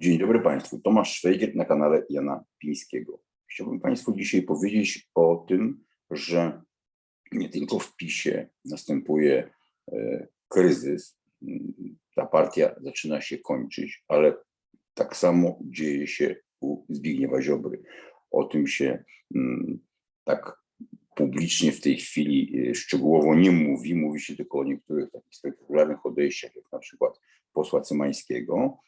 Dzień dobry Państwu. Tomasz Szwejgier na kanale Jana Pińskiego. Chciałbym Państwu dzisiaj powiedzieć o tym, że nie tylko w PiSie następuje e, kryzys, m, ta partia zaczyna się kończyć, ale tak samo dzieje się u Zbigniewa Ziobry. O tym się mm, tak publicznie w tej chwili e, szczegółowo nie mówi. Mówi się tylko o niektórych takich spektakularnych odejściach, jak na przykład posła Cymańskiego.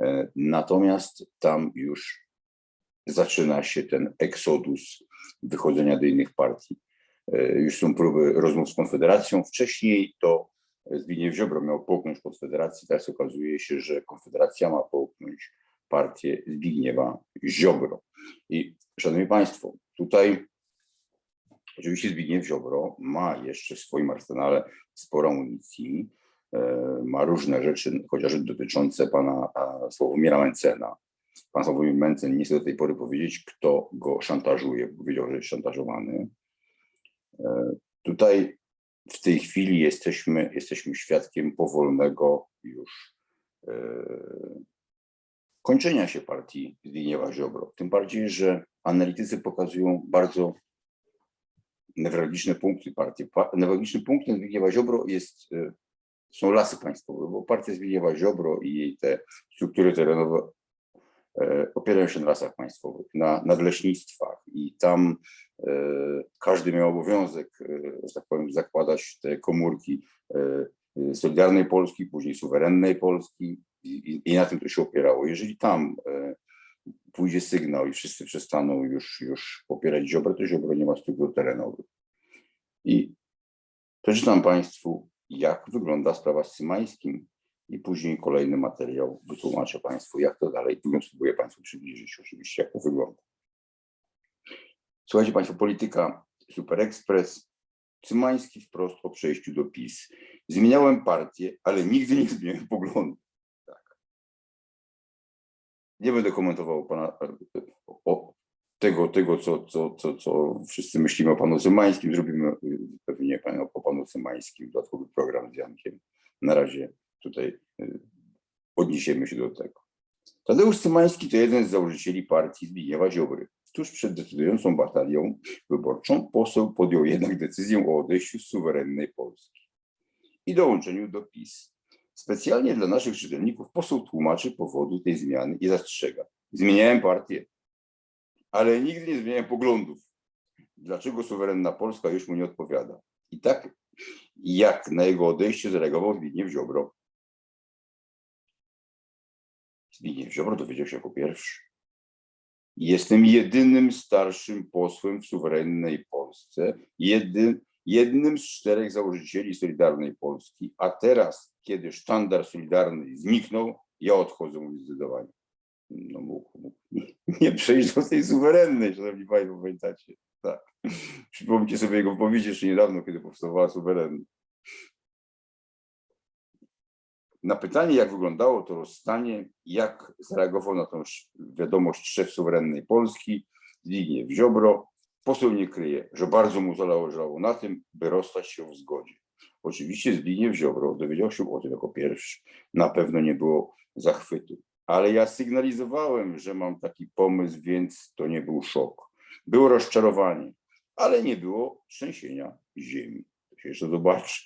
E, Natomiast tam już zaczyna się ten eksodus wychodzenia do innych partii. E, Już są próby rozmów z Konfederacją. Wcześniej to Zbigniew Ziobro miał połknąć Konfederację, teraz okazuje się, że Konfederacja ma połknąć partię Zbigniewa Ziobro. I szanowni Państwo, tutaj oczywiście Zbigniew Ziobro ma jeszcze w swoim arsenale sporo amunicji, ma różne rzeczy, chociażby dotyczące pana e, Sławomira Mencena. Pan Sławomir Mencen nie chce do tej pory powiedzieć, kto go szantażuje, bo powiedział, że jest szantażowany. E, Tutaj w tej chwili jesteśmy, jesteśmy świadkiem powolnego już e, kończenia się partii Zbigniewa Ziobro. Tym bardziej, że analitycy pokazują bardzo newralgiczne punkty partii. Pa- Newralgicznym punktem Zbigniewa Ziobro jest, e, są lasy państwowe, bo partia Zbigniewa Ziobro i jej te struktury terenowe e, opierają się na lasach państwowych, na nadleśnictwach i tam e, każdy miał obowiązek, e, że tak powiem, zakładać te komórki Solidarnej Polski, później suwerennej Polski i, i, na tym to się opierało. Jeżeli tam pójdzie sygnał i wszyscy przestaną już, już popierać Ziobro, to Ziobro nie ma struktur terenowych. I przeczytam Państwu, jak wygląda sprawa z Cymańskim i później kolejny materiał wytłumaczę Państwu, jak to dalej, wygląda. spróbuję Państwu przybliżyć oczywiście, jak to wygląda. Słuchajcie Państwo, polityka Super Express, Cymański wprost o przejściu do PiS. Zmieniałem partię, ale nigdy nie zmieniłem poglądów. Tak. Nie będę komentował pana o tego, tego co, co, co, co wszyscy myślimy o panu Cymańskim. Zrobimy y, pewnie panu- o panu Cymańskim dodatkowy program z Jankiem. Na razie tutaj y, odniesiemy się do tego. Tadeusz Cymański to jeden z założycieli partii Zbigniewa Ziobry. Tuż przed decydującą batalią wyborczą poseł podjął jednak decyzję o odejściu z suwerennej Polski i dołączeniu do PiS. Specjalnie dla naszych czytelników poseł tłumaczy powody tej zmiany i zastrzega. Zmieniałem partię, ale nigdy nie zmieniałem poglądów. Dlaczego suwerenna Polska już mu nie odpowiada? I tak jak na jego odejście zareagował Zbigniew Ziobro. Zbigniew Ziobro dowiedział się jako pierwszy. Jestem jedynym starszym posłem w suwerennej Polsce, jednym, jednym z czterech założycieli Solidarnej Polski, a teraz, kiedy sztandar Solidarny zniknął, ja odchodzę zdecydowanie. No mógł, mógł nie przejść do tej suwerennej, szanowni państwo, pamiętacie? Tak. Przypomnijcie sobie jego wypowiedź jeszcze niedawno, kiedy powstawała suwerenna. Na pytanie, jak wyglądało to rozstanie, jak zareagował na tą wiadomość szef suwerennej Polski, Zbigniew Ziobro, poseł nie kryje, że bardzo mu zależało na tym, by rozstać się w zgodzie. Oczywiście Zbigniew Ziobro dowiedział się o tym jako pierwszy. Na pewno nie było zachwytu. Ale ja sygnalizowałem, że mam taki pomysł, więc to nie był szok. Było rozczarowanie, ale nie było trzęsienia ziemi. To się jeszcze zobaczy.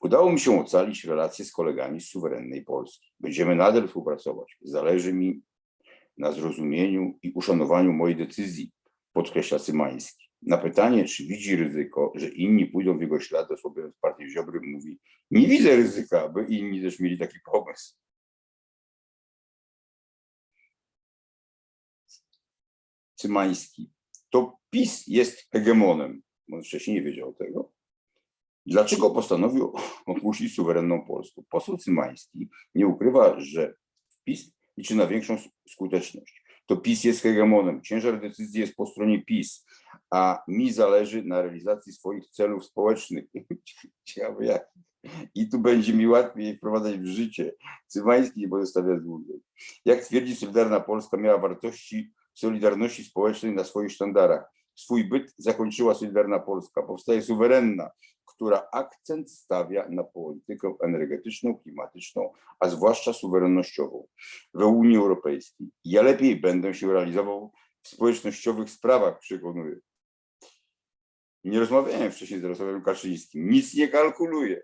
Udało mi się ocalić relacje z kolegami z suwerennej Polski. Będziemy nadal współpracować. Zależy mi na zrozumieniu i uszanowaniu mojej decyzji, podkreśla Cymański. Na pytanie, czy widzi ryzyko, że inni pójdą w jego ślady, osłabiając partię Ziobry, mówi, nie widzę ryzyka, by inni też mieli taki pomysł. Cymański. To PiS jest hegemonem. On wcześniej nie wiedział tego. Dlaczego postanowił opuścić suwerenną Polskę? Poseł Cymański nie ukrywa, że PiS liczy na większą skuteczność. To PiS jest hegemonem, ciężar decyzji jest po stronie PiS, a mi zależy na realizacji swoich celów społecznych. Ciekawe jak. I tu będzie mi łatwiej wprowadzać w życie. Cymański nie pozostawia dłużej. Jak twierdzi Solidarna Polska, miała wartości Solidarności Społecznej na swoich sztandarach. swój byt zakończyła Solidarna Polska. Powstaje suwerenna, która akcent stawia na politykę energetyczną, klimatyczną, a zwłaszcza suwerennościową w Unii Europejskiej. Ja lepiej będę się realizował w społecznościowych sprawach, przekonuję. Nie rozmawiałem wcześniej z Jarosławem Kaczyńskim, nic nie kalkuluję.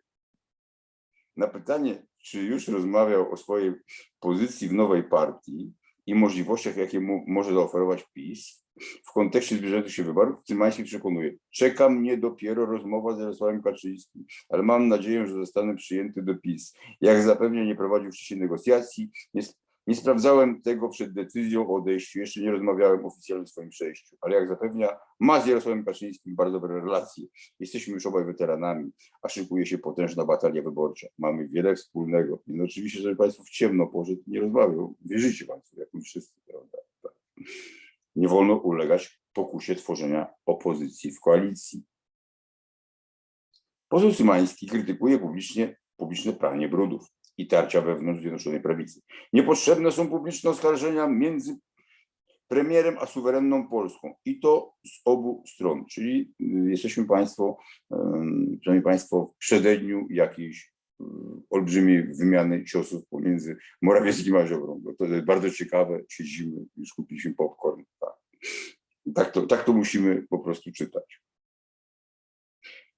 Na pytanie, czy już rozmawiał o swojej pozycji w nowej partii i możliwościach, jakie mu może zaoferować PiS w kontekście zbliżających się wyborów, Cymański przekonuje, czeka mnie dopiero rozmowa z Jarosławem Kaczyńskim, ale mam nadzieję, że zostanę przyjęty do PiS. Jak zapewnia, nie prowadził wcześniej negocjacji, nie, nie sprawdzałem tego przed decyzją o odejściu, jeszcze nie rozmawiałem oficjalnie o swoim przejściu, ale jak zapewnia, ma z Jarosławem Kaczyńskim bardzo dobre relacje. Jesteśmy już obaj weteranami, a szykuje się potężna batalia wyborcza. Mamy wiele wspólnego. No oczywiście, żeby Państwo w ciemno poszedł, nie rozmawiał. Wierzycie Państwo, jak my wszyscy, prawda? Tak. Nie wolno ulegać pokusie tworzenia opozycji w koalicji. Poseł Szymański krytykuje publicznie publiczne pranie brudów i tarcia wewnątrz Zjednoczonej Prawicy. Niepotrzebne są publiczne oskarżenia między premierem a suwerenną Polską i to z obu stron, czyli y, jesteśmy Państwo, przynajmniej Państwo w przededniu jakiejś y, olbrzymiej wymiany ciosów pomiędzy Morawieckim a Ziobrą. To jest bardzo ciekawe, siedzimy, już kupiliśmy popcorn. Tak, tak, to, tak to musimy po prostu czytać.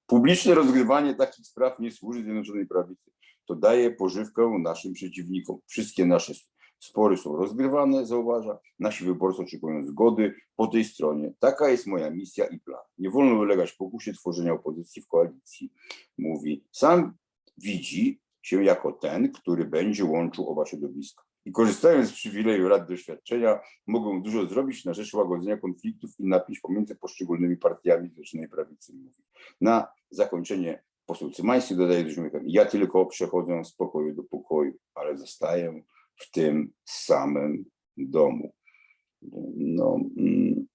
Publiczne rozgrywanie takich spraw nie służy Zjednoczonej Prawicy. To daje pożywkę naszym przeciwnikom. Wszystkie nasze spory są rozgrywane, zauważa. Nasi wyborcy oczekują zgody po tej stronie. Taka jest moja misja i plan. Nie wolno ulegać pokusie tworzenia opozycji w koalicji. Mówi, sam widzi się jako ten, który będzie łączył oba środowiska. I korzystając z przywileju lat doświadczenia, mogą dużo zrobić na rzecz łagodzenia konfliktów i napięć pomiędzy poszczególnymi partiami Zjednoczonej Prawicy. Mówi. Na zakończenie Cymański dodaje uśmiechem, ja tylko przechodzę z pokoju do pokoju, ale zostaję w tym samym domu. No, mm,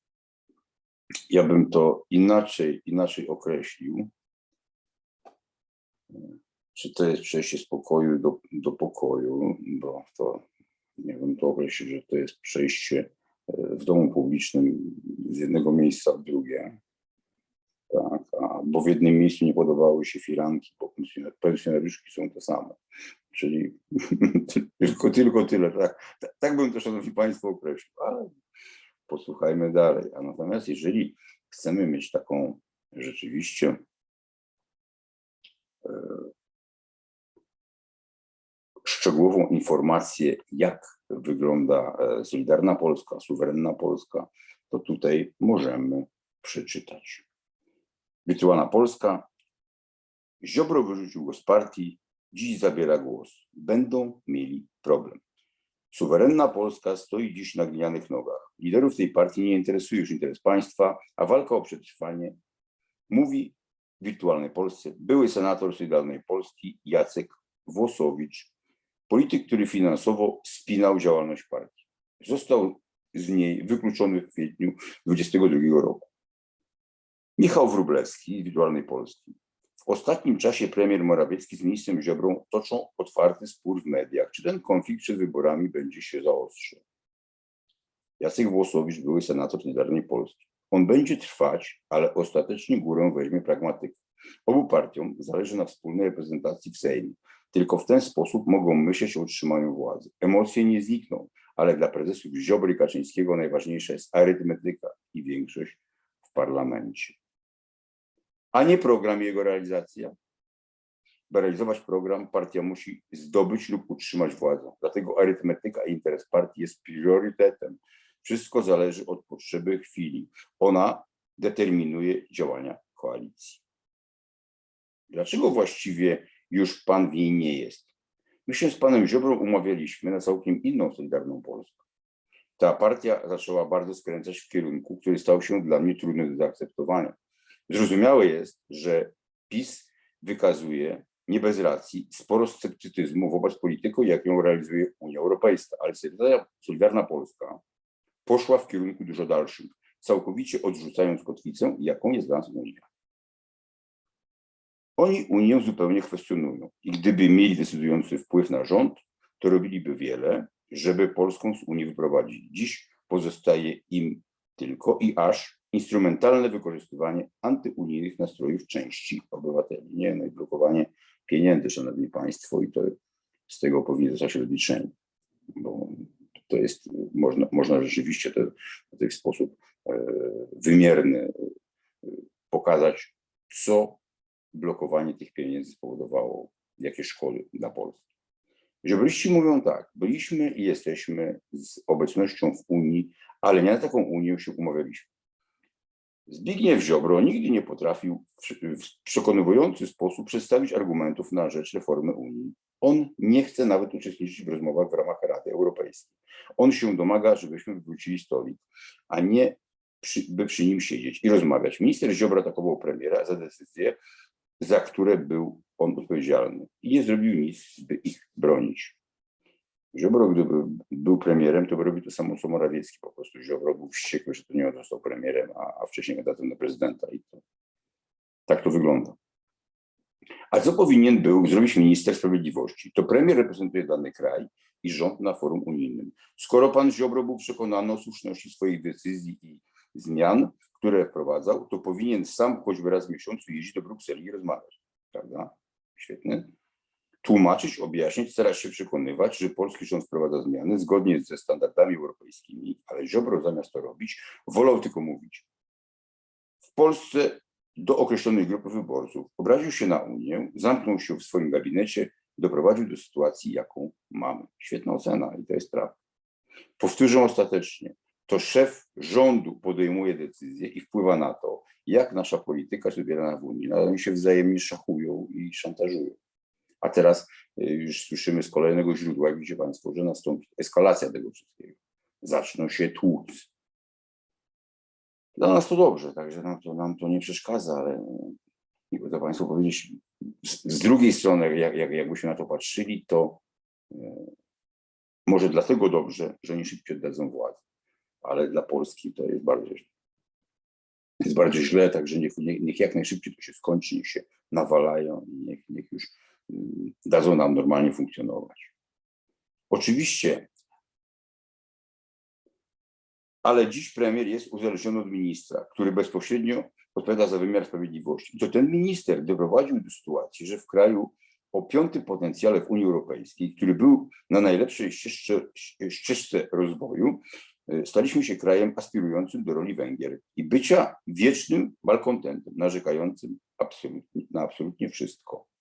ja bym to inaczej, inaczej określił. Czy to jest przejście z pokoju do, do pokoju, bo to nie wiem, to określić, że to jest przejście e, w domu publicznym z jednego miejsca w drugie. Tak, a, bo w jednym miejscu nie podobały się firanki, bo pensjonariuszki są te same. Czyli tylko, tylko tyle. Tak, tak, tak bym to, szanowni państwo, określił, ale posłuchajmy dalej. A natomiast jeżeli chcemy mieć taką rzeczywiście e, szczegółową informację, jak wygląda e, Solidarna Polska, suwerenna Polska, to tutaj możemy przeczytać. Wirtualna Polska. Ziobro wyrzucił go z partii, dziś zabiera głos. Będą mieli problem. Suwerenna Polska stoi dziś na glinianych nogach. Liderów tej partii nie interesuje już interes państwa, a walka o przetrwanie mówi w wirtualnej Polsce były senator Solidarnej Polski Jacek Włosowicz, polityk, który finansowo spinał działalność partii. Został z niej wykluczony w kwietniu 2022 roku. Michał Wróblewski z Wirtualnej Polski. W ostatnim czasie premier Morawiecki z ministrem Ziobrą toczą otwarty spór w mediach, czy ten konflikt przed wyborami będzie się zaostrzał. Jacek Włosowicz, były senator Solidarnej Polski. On będzie trwać, ale ostatecznie górę weźmie pragmatyka. Obu partiom zależy na wspólnej reprezentacji w Sejmie. Tylko w ten sposób mogą myśleć o utrzymaniu władzy. Emocje nie znikną, ale dla prezesów Ziobry i Kaczyńskiego najważniejsza jest arytmetyka i większość w parlamencie a nie program i jego realizacja. By realizować program, partia musi zdobyć lub utrzymać władzę. Dlatego arytmetyka i interes partii jest priorytetem. Wszystko zależy od potrzeby chwili. Ona determinuje działania koalicji. Dlaczego właściwie już pan w niej nie jest? My się z panem Ziobrą umawialiśmy na całkiem inną Solidarną Polskę. Ta partia zaczęła bardzo skręcać w kierunku, który stał się dla mnie trudny do zaakceptowania. Zrozumiałe jest, że PiS wykazuje nie bez racji sporo sceptycyzmu wobec polityki, jak ją realizuje Unia Europejska, ale Solidarna- Polska poszła w kierunku dużo dalszym, całkowicie odrzucając kotwicę, jaką jest dla nas Unia. Oni Unię zupełnie kwestionują i gdyby mieli decydujący wpływ na rząd, to robiliby wiele, żeby Polską z Unii wyprowadzić. Dziś pozostaje im tylko i aż instrumentalne wykorzystywanie antyunijnych nastrojów części obywateli. Nie, no i blokowanie pieniędzy, szanowni państwo, i to z tego powinien zostać rozliczenie, bo to jest, można, można rzeczywiście to, w sposób e, wymierny e, pokazać, co blokowanie tych pieniędzy spowodowało, jakie szkody dla Polski. Ziobryści mówią tak, byliśmy i jesteśmy z obecnością w Unii, ale nie na taką Unię się umawialiśmy. Zbigniew Ziobro nigdy nie potrafił w przekonujący sposób przedstawić argumentów na rzecz reformy Unii. On nie chce nawet uczestniczyć w rozmowach w ramach Rady Europejskiej. On się domaga, żebyśmy wywrócili stolik, a nie przy, by przy nim siedzieć i rozmawiać. Minister Ziobro atakował premiera za decyzje, za które był on odpowiedzialny i nie zrobił nic, by ich bronić. Ziobro, gdyby był premierem, to by robił to samo co Morawiecki. Po prostu Ziobro był wściekły, że to nie on został premierem, a, a wcześniej kandydatem na prezydenta. I to, tak to wygląda. A co powinien był zrobić minister sprawiedliwości? To premier reprezentuje dany kraj i rząd na forum unijnym. Skoro pan Ziobro był przekonany o słuszności swoich decyzji i zmian, które wprowadzał, to powinien sam choćby raz w miesiącu jeździć do Brukseli i rozmawiać. Prawda? Świetnie tłumaczyć, objaśniać, starać się przekonywać, że polski rząd wprowadza zmiany zgodnie ze standardami europejskimi, ale Ziobro zamiast to robić, wolał tylko mówić. W Polsce do określonej grupy wyborców obraził się na Unię, zamknął się w swoim gabinecie, doprowadził do sytuacji, jaką mamy. Świetna ocena i to jest prawda. Powtórzę ostatecznie. To szef rządu podejmuje decyzje i wpływa na to, jak nasza polityka jest wybierana w Unii. Nadal się wzajemnie szachują i szantażują. A teraz y, już słyszymy z kolejnego źródła, jak widzicie Państwo, że nastąpi eskalacja tego wszystkiego. Zaczną się tłuc. Dla nas to dobrze, także nam to, nam to nie przeszkadza, ale jakby to Państwu powiedzieć, z, z drugiej strony, jak, jak, jakbyśmy na to patrzyli, to e, może dlatego dobrze, że nie szybciej oddadzą władzę, ale dla Polski to jest bardzo źle. Jest bardzo źle, także niech, niech, niech jak najszybciej to się skończy, niech się nawalają niech, niech już dadzą nam normalnie funkcjonować. Oczywiście, ale dziś premier jest uzależniony od ministra, który bezpośrednio odpowiada za wymiar sprawiedliwości. To ten minister doprowadził do sytuacji, że w kraju o piątym potencjale w Unii Europejskiej, który był na najlepszej ścieżce, ścieżce rozwoju, y, staliśmy się krajem aspirującym do roli Węgier i bycia wiecznym malkontentem, narzekającym absolutnie, na absolutnie wszystko.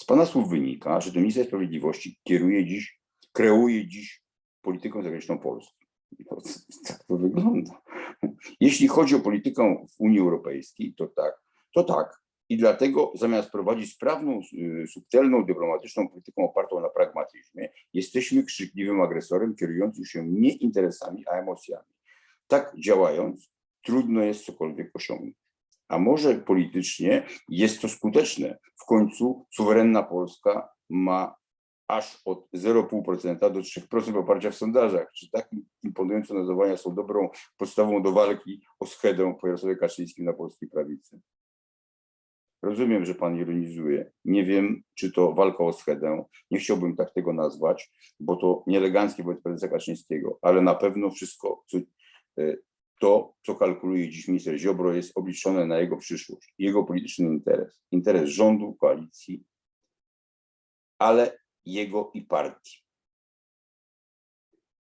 Z Pana słów wynika, że to minister sprawiedliwości kieruje dziś, kreuje dziś polityką zagraniczną Polski. To, tak to wygląda. Jeśli chodzi o politykę w Unii Europejskiej, to tak, to tak. I dlatego zamiast prowadzić sprawną, y, subtelną, dyplomatyczną polityką opartą na pragmatyzmie, jesteśmy krzykliwym agresorem kierującym się nie interesami, a emocjami. Tak działając, trudno jest cokolwiek osiągnąć a może politycznie jest to skuteczne. W końcu suwerenna Polska ma aż od 0,5% do 3% poparcia w sondażach. Czy tak imponujące nazywania są dobrą podstawą do walki o schedę po Jarosławie Kaczyńskim na polskiej prawicy? Rozumiem, że pan ironizuje. Nie wiem, czy to walka o schedę. Nie chciałbym tak tego nazwać, bo to nieeleganckie wobec prezesa Kaczyńskiego, ale na pewno wszystko, co e, to, co kalkuluje dziś minister Ziobro, jest obliczone na jego przyszłość, jego polityczny interes, interes rządu, koalicji, ale jego i partii.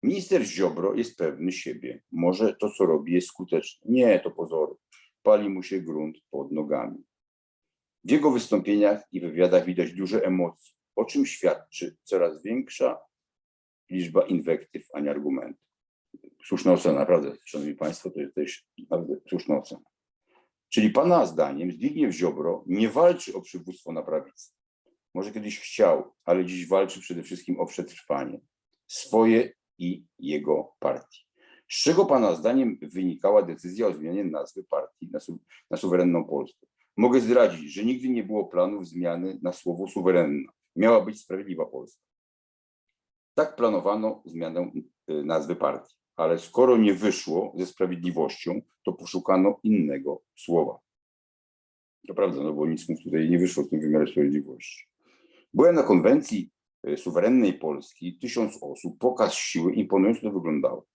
Minister Ziobro jest pewny siebie. Może to, co robi, jest skuteczne. Nie, to pozory. Pali mu się grunt pod nogami. W jego wystąpieniach i wywiadach widać duże emocje, o czym świadczy coraz większa liczba inwektyw, a nie argumentów słuszna ocena, naprawdę, szanowni państwo, to jest też naprawdę słuszna ocena. Czyli pana zdaniem Zbigniew Ziobro nie walczy o przywództwo na prawicy. Może kiedyś chciał, ale dziś walczy przede wszystkim o przetrwanie swoje i jego partii. Z czego pana zdaniem wynikała decyzja o zmianie nazwy partii na, su na suwerenną Polskę? Mogę zdradzić, że nigdy nie było planów zmiany na słowo suwerenna. Miała być sprawiedliwa Polska. Tak planowano zmianę y, nazwy partii ale skoro nie wyszło ze sprawiedliwością, to poszukano innego słowa. To prawda, no bo nic mu tutaj nie wyszło w tym wymiarze sprawiedliwości. Byłem na konwencji e, suwerennej Polski, tysiąc osób, pokaz siły, imponująco to wyglądało.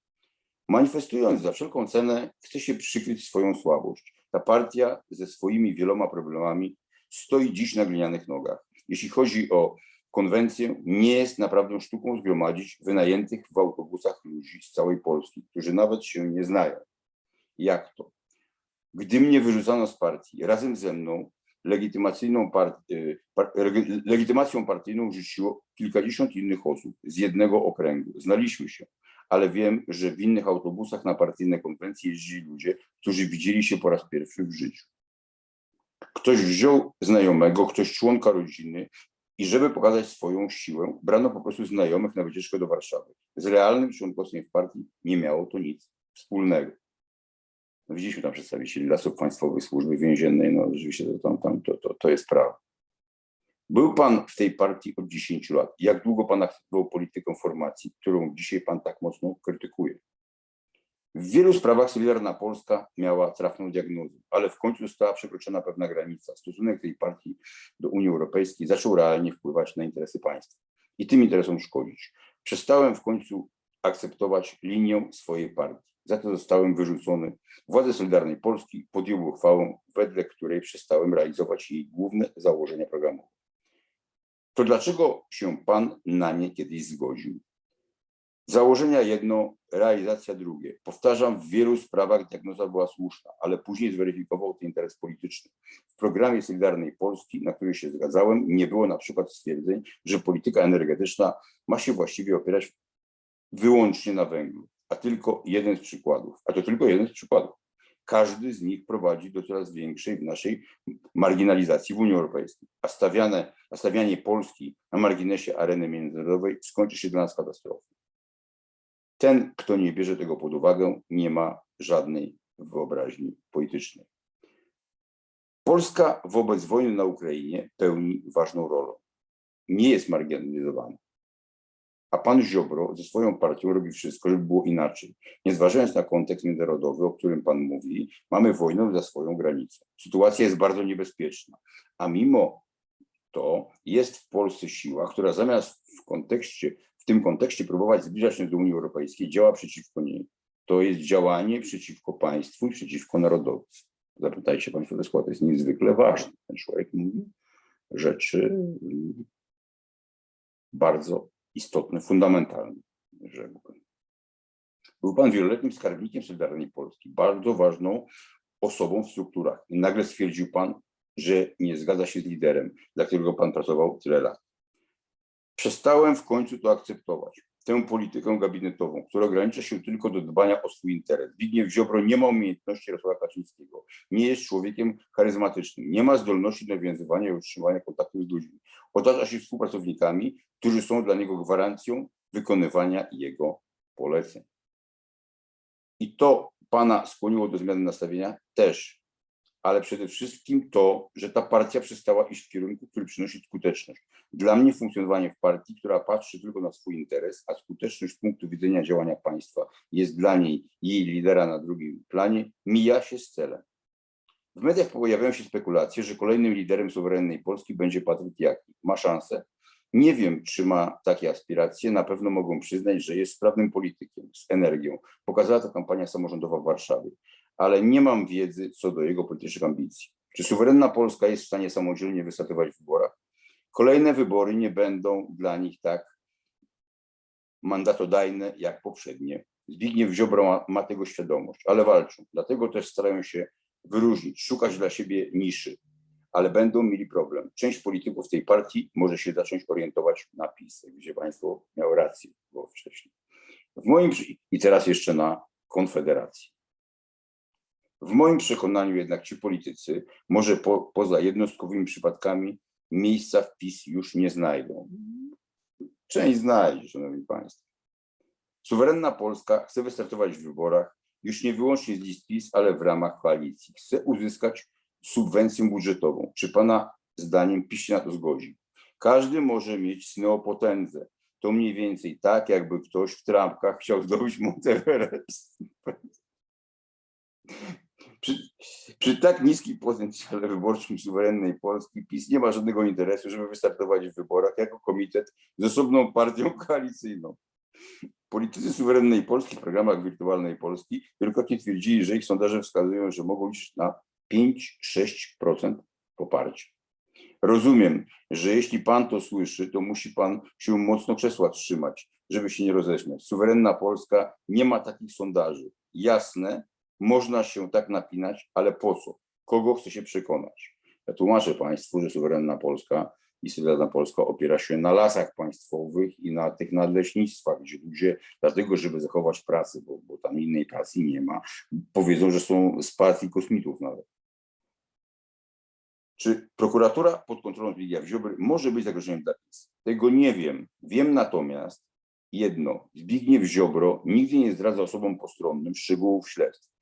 Manifestując za wszelką cenę, chce się przykryć swoją słabość. Ta partia ze swoimi wieloma problemami stoi dziś na glinianych nogach. Jeśli chodzi o konwencję, nie jest naprawdę sztuką zgromadzić wynajętych w autobusach ludzi z całej Polski, którzy nawet się nie znają. Jak to? Gdy mnie wyrzucano z partii, razem ze mną legitymacyjną part, y, par, regi- legitymacją partyjną rzuciło kilkadziesiąt innych osób z jednego okręgu. Znaliśmy się, ale wiem, że w innych autobusach na partyjne konwencje jeździli ludzie, którzy widzieli się po raz pierwszy w życiu. Ktoś wziął znajomego, ktoś członka rodziny i żeby pokazać swoją siłę, brano po prostu znajomych na wycieczkę do Warszawy. Z realnym członkostwem w partii nie miało to nic wspólnego. No widzieliśmy tam przedstawicieli Lasów Państwowych, Służby Więziennej, no rzeczywiście to, tam, tam, to, to, to jest prawda. Był pan w tej partii od 10 lat. Jak długo pan akceptował politykę formacji, którą dzisiaj pan tak mocno krytykuje? W wielu sprawach Solidarna Polska miała trafną diagnozę, ale w końcu została przekroczona pewna granica. Stosunek tej partii do Unii Europejskiej zaczął realnie wpływać na interesy państwa i tym interesom szkodzić. Przestałem w końcu akceptować linię swojej partii. Za to zostałem wyrzucony. Władze Solidarnej Polski podjęły uchwałę, wedle której przestałem realizować jej główne założenia programowe. To dlaczego się pan na nie kiedyś zgodził? Założenia jedno, realizacja drugie. Powtarzam, w wielu sprawach diagnoza była słuszna, ale później zweryfikował to interes polityczny. W programie Solidarnej Polski, na który się zgadzałem, nie było na przykład stwierdzeń, że polityka energetyczna ma się właściwie opierać wyłącznie na węglu, a tylko jeden z przykładów, a to tylko jeden z przykładów. Każdy z nich prowadzi do coraz większej naszej marginalizacji w Unii Europejskiej, a, stawiane, a stawianie Polski na marginesie areny międzynarodowej skończy się dla nas katastrofą. Ten, kto nie bierze tego pod uwagę, nie ma żadnej wyobraźni politycznej. Polska wobec wojny na Ukrainie pełni ważną rolę. Nie jest marginalizowana. A pan Ziobro ze swoją partią robi wszystko, żeby było inaczej. Nie zważając na kontekst międzynarodowy, o którym pan mówi, mamy wojnę za swoją granicą. Sytuacja jest bardzo niebezpieczna. A mimo to jest w Polsce siła, która zamiast w kontekście, tym kontekście próbować zbliżać się do Unii Europejskiej, działa przeciwko niej. To jest działanie przeciwko państwu i przeciwko narodowi. Zapytajcie Państwo to jest niezwykle ważne. Ten człowiek mówi rzeczy mm, bardzo istotne, fundamentalne, rzekłbym. Był Pan wieloletnim skarbnikiem Solidarnej Polski, bardzo ważną osobą w strukturach. I nagle stwierdził Pan, że nie zgadza się z liderem, dla którego Pan pracował tyle lat. Przestałem w końcu to akceptować. Tę politykę gabinetową, która ogranicza się tylko do dbania o swój interes. Zbigniew Ziobro nie ma umiejętności Jarosława Kaczyńskiego. Nie jest człowiekiem charyzmatycznym. Nie ma zdolności do nawiązywania i utrzymania kontaktów z ludźmi. Otacza się współpracownikami, którzy są dla niego gwarancją wykonywania jego poleceń. I to pana skłoniło do zmiany nastawienia też, ale przede wszystkim to, że ta partia przestała iść w kierunku, który przynosi skuteczność. Dla mnie funkcjonowanie w partii, która patrzy tylko na swój interes, a skuteczność z punktu widzenia działania państwa jest dla niej jej lidera na drugim planie, mija się z celem. W mediach pojawiają się spekulacje, że kolejnym liderem suwerennej Polski będzie Patryk Jaki. Ma szansę. Nie wiem, czy ma takie aspiracje. Na pewno mogą przyznać, że jest sprawnym politykiem, z energią. Pokazała to kampania samorządowa w Warszawie. Ale nie mam wiedzy co do jego politycznych ambicji. Czy suwerenna Polska jest w stanie samodzielnie wystartować w wyborach? Kolejne wybory nie będą dla nich tak mandatodajne jak poprzednie. Zbigniew Ziobro ma, ma tego świadomość, ale walczą. Dlatego też starają się wyróżnić, szukać dla siebie niszy, ale będą mieli problem. Część polityków tej partii może się zacząć orientować na PiS, gdzie państwo miało rację, było wcześniej. W moim, I teraz jeszcze na Konfederację. W moim przekonaniu jednak ci politycy, może po, poza jednostkowymi przypadkami, miejsca w PiS już nie znajdą. Część znajdzie, szanowni państwo. Suwerenna Polska chce wystartować w wyborach już nie wyłącznie z list PiS, ale w ramach koalicji. Chce uzyskać subwencję budżetową. Czy pana zdaniem PiS się na to zgodzi? Każdy może mieć potędze. To mniej więcej tak, jakby ktoś w trampkach chciał zdobyć Monteverest. Przy, przy tak niskim potencjale wyborczym suwerennej Polski PiS nie ma żadnego interesu, żeby wystartować w wyborach jako komitet z osobną partią koalicyjną. Politycy suwerennej Polski w programach wirtualnej Polski wielokrotnie twierdzili, że ich sondaże wskazują, że mogą liczyć na 5-6% poparcia. Rozumiem, że jeśli pan to słyszy, to musi pan się mocno krzesła trzymać, żeby się nie roześmiać. Suwerenna Polska nie ma takich sondaży. Jasne, można się tak napinać, ale po co? Kogo chce się przekonać? Ja tłumaczę państwu, że suwerenna Polska i suwerenna Polska opiera się na lasach państwowych i na tych nadleśnictwach, gdzie ludzie, dlatego żeby zachować pracę, bo, bo tam innej pracy nie ma, powiedzą, że są z partii kosmitów nawet. Czy prokuratura pod kontrolą Zbigniewa Ziobry może być zagrożeniem dla PiS? Tego nie wiem. Wiem natomiast jedno. Zbigniew Ziobro nigdy nie zdradza osobom postronnym szczegółów śledztw.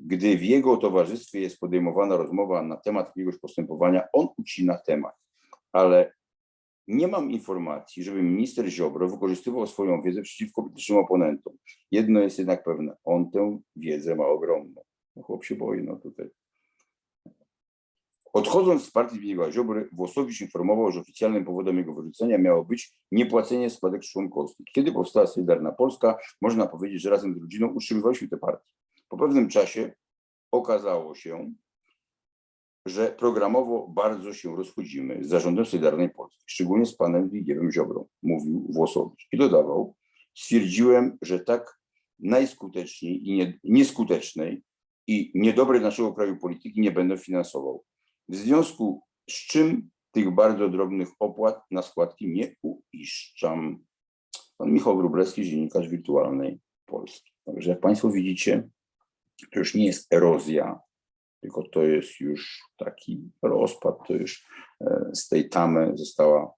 Gdy w jego towarzystwie jest podejmowana rozmowa na temat jakiegoś postępowania, on ucina temat. Ale nie mam informacji, żeby minister Ziobro wykorzystywał swoją wiedzę przeciwko politycznym oponentom. Jedno jest jednak pewne, on tę wiedzę ma ogromną. No chłop się boi, no tutaj. Odchodząc z partii Zbigniewa Ziobry, Włosowicz informował, że oficjalnym powodem jego wyrzucenia miało być niepłacenie składek członkowskich. Kiedy powstała Solidarna Polska, można powiedzieć, że razem z rodziną utrzymywaliśmy tę partię. Po pewnym czasie okazało się, że programowo bardzo się rozchodzimy z zarządem Solidarnej Polski, szczególnie z panem Zbigniewem Ziobrą, mówił Włosowicz. I dodawał, stwierdziłem, że tak najskuteczniej i nie, nieskutecznej i niedobrej naszego kraju polityki nie będę finansował. W związku z czym tych bardzo drobnych opłat na składki nie uiszczam. Pan Michał Wróblewski, dziennikarz wirtualnej Polski. Także jak Państwo widzicie, to już nie jest erozja, tylko to jest już taki rozpad, to już e, z tej tamy została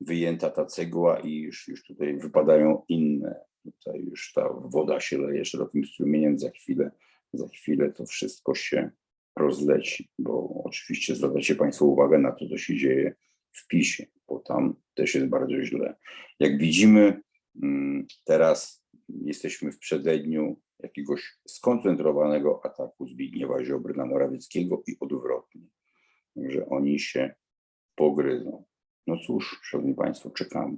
wyjęta ta cegła i już, już tutaj wypadają inne. Tutaj już ta woda się leje szerokim strumieniem, za chwilę, za chwilę to wszystko się rozleci, bo oczywiście zwracacie Państwo uwagę na to, co się dzieje w PiSie, bo tam też jest bardzo źle. Jak widzimy, mm, teraz jesteśmy w przededniu jakiegoś skoncentrowanego ataku Zbigniewa Ziobry na Morawieckiego i odwrotnie. Także oni się pogryzą. No cóż, Szanowni Państwo, czekamy.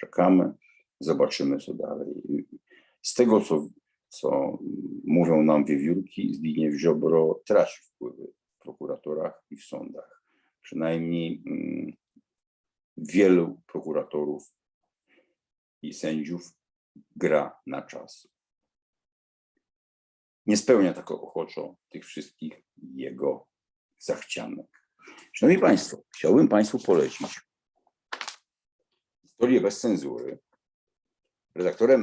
Czekamy, zobaczymy co dalej. Z tego, co, co mówią nam wiewiórki, Zbigniew Ziobro traci wpływy w prokuratorach i w sądach. Przynajmniej mm, wielu prokuratorów i sędziów gra na czas. Nie spełnia tak ochoczo tych wszystkich jego zachcianek. Szanowni Państwo, chciałbym Państwu polecić historię bez cenzury. Redaktorem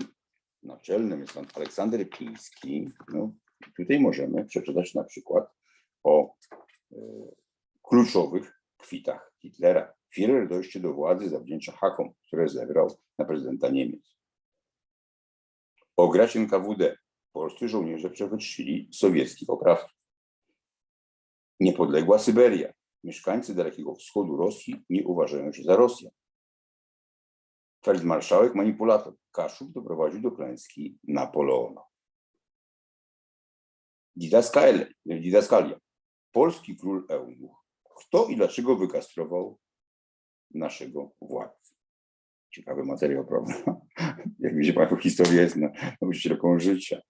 naczelnym jest pan Aleksander Piński. No, tutaj możemy przeczytać na przykład o e, kluczowych kwitach Hitlera. Führer dojście do władzy zawdzięcza hakom, które zebrał na prezydenta Niemiec. O gracie NKWD. Polscy żołnierze przechwycili sowieckich oprawców. Niepodległa Syberia. Mieszkańcy Dalekiego Wschodu Rosji nie uważają się za Rosjan. Feldmarszałek manipulator. Kaszub doprowadził do klęski Napoleona. Didaskalia. Didaskalia. Polski król Eunuch. Kto i dlaczego wykastrował naszego władcę? Ciekawy materiał, prawda? Jak wiecie Państwo, historia jest na nauczycielką życia.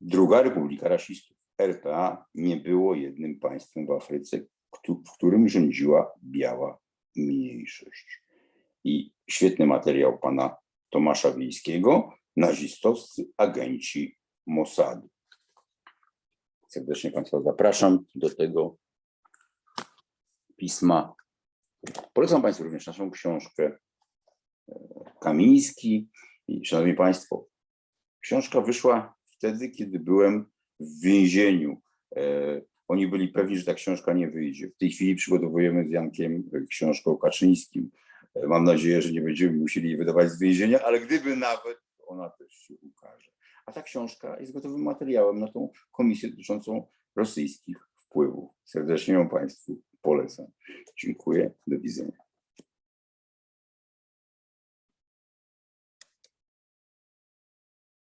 Druga Republika Rasistów. RPA nie było jednym państwem w Afryce, w którym rządziła biała mniejszość. I świetny materiał pana Tomasza Wiejskiego, nazistowscy agenci Mossadu. Serdecznie Państwa zapraszam do tego pisma. Polecam Państwu również naszą książkę e, Kamiński. I Szanowni Państwo, książka wyszła wtedy, kiedy byłem w więzieniu. E, Oni byli pewni, że ta książka nie wyjdzie. W tej chwili przygotowujemy z Jankiem książkę o Kaczyńskim. E, Mam nadzieję, że nie będziemy musieli jej wydawać z więzienia, ale gdyby nawet, ona też się ukaże. A ta książka jest gotowym materiałem na tą komisję dotyczącą rosyjskich wpływów. Serdecznie ją Państwu polecam. Dziękuję. Do widzenia.